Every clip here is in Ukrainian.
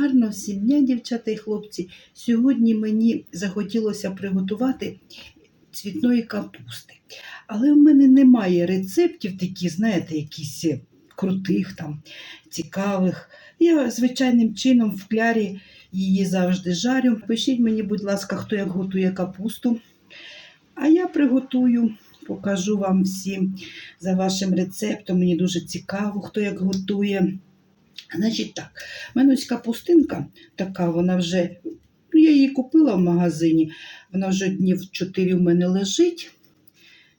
Гарно всім дівчата і хлопці. Сьогодні мені захотілося приготувати цвітної капусти. Але в мене немає рецептів такі, знаєте, якісь е, крутих, там, цікавих. Я звичайним чином в клярі її завжди жарю. Пишіть мені, будь ласка, хто як готує капусту. А я приготую, покажу вам всім за вашим рецептом. Мені дуже цікаво, хто як готує. Значить так, в мене капустинка така, вона вже, ну, я її купила в магазині, вона вже днів 4 в мене лежить,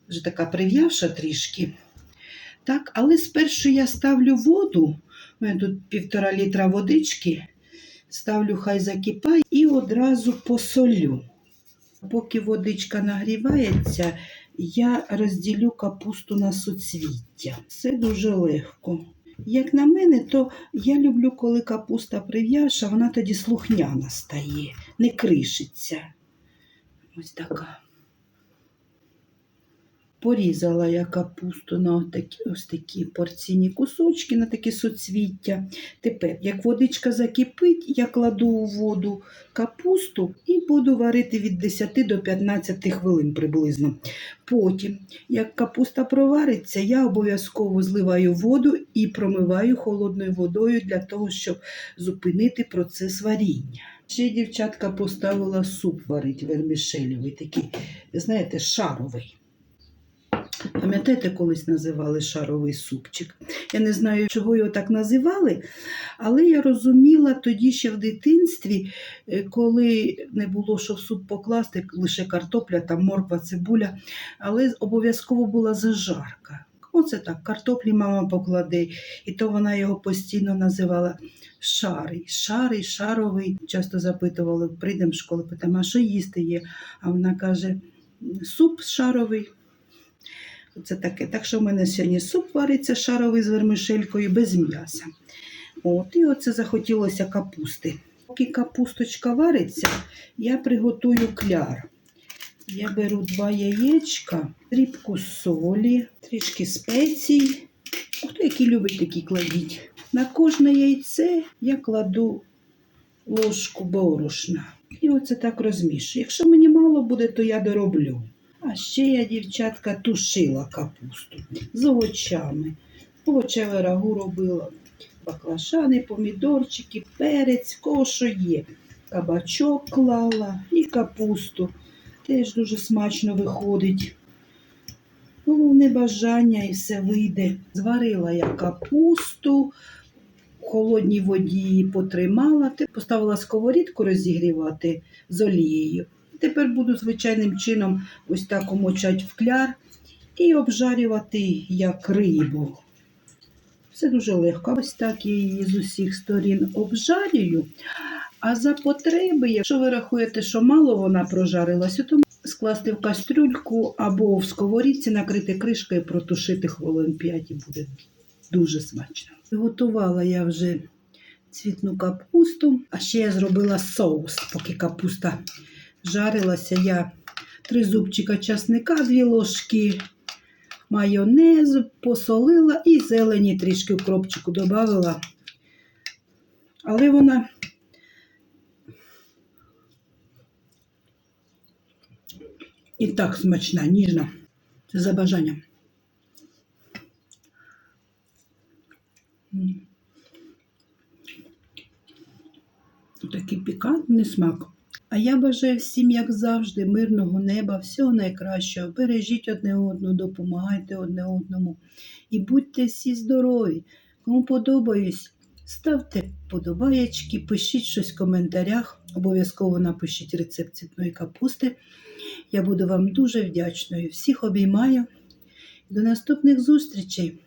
вже така прив'явша трішки. Так, але спершу я ставлю воду, у мене тут півтора літра водички, ставлю, хай закипає і одразу посолю. Поки водичка нагрівається, я розділю капусту на суцвіття. Це дуже легко. Як на мене, то я люблю, коли капуста прив'явша, вона тоді слухняна стає, не кришиться. Ось така. Порізала я капусту на такі, ось такі порційні кусочки, на такі суцвіття. Тепер, як водичка закипить, я кладу у воду капусту і буду варити від 10 до 15 хвилин приблизно. Потім, як капуста провариться, я обов'язково зливаю воду і промиваю холодною водою для того, щоб зупинити процес варіння. Ще дівчатка поставила суп варить вермішелєвий, такий, знаєте, шаровий. Пам'ятаєте, колись називали шаровий супчик? Я не знаю, чого його так називали, але я розуміла тоді ще в дитинстві, е, коли не було що в суп покласти, лише картопля, там морква, цибуля, але обов'язково була зажарка. Оце так, картоплі мама покладе, і то вона його постійно називала шарий, шарий, шаровий. Часто запитували, прийдемо в школу, питаємо, а що їсти є? А вона каже, суп шаровий. Це таке. Так що в мене сьогодні суп вариться шаровий з вермишелькою без м'яса. От, і оце захотілося капусти. Поки капусточка вариться, я приготую кляр. Я беру два яєчка, дрібку солі, трішки спецій. Хто який любить, такі кладіть. На кожне яйце я кладу ложку борошна. І оце так розмішую. Якщо мені мало буде, то я дороблю. А ще я, дівчатка, тушила капусту з овочами. Овочеве рагу робила. Баклажани, помідорчики, перець, кого що є. Кабачок клала і капусту. Теж дуже смачно виходить. Головне бажання і все вийде. Зварила я капусту, в холодній воді потримала, поставила сковорідку розігрівати з олією. Тепер буду звичайним чином ось так умочати в кляр і обжарювати як рибу. Все дуже легко. Ось так я її з усіх сторін обжарюю. А за потреби, якщо ви рахуєте, що мало вона прожарилася, то скласти в кастрюльку або в сковорідці, накрити кришкою, протушити хвилин 5 і буде дуже смачно. Готувала я вже цвітну капусту, а ще я зробила соус, поки капуста жарилася. Я три зубчика часника, дві ложки майонезу, посолила і зелені трішки в кропчику додавала. Але вона і так смачна, ніжна. Це за бажанням. Такий пікантний смак. А я бажаю всім, як завжди, мирного неба, всього найкращого. Бережіть одне одного, допомагайте одне одному. І будьте всі здорові. Кому подобаюсь, ставте подобаєчки, пишіть щось в коментарях. Обов'язково напишіть рецепт цвітної капусти. Я буду вам дуже вдячною. Всіх обіймаю. До наступних зустрічей!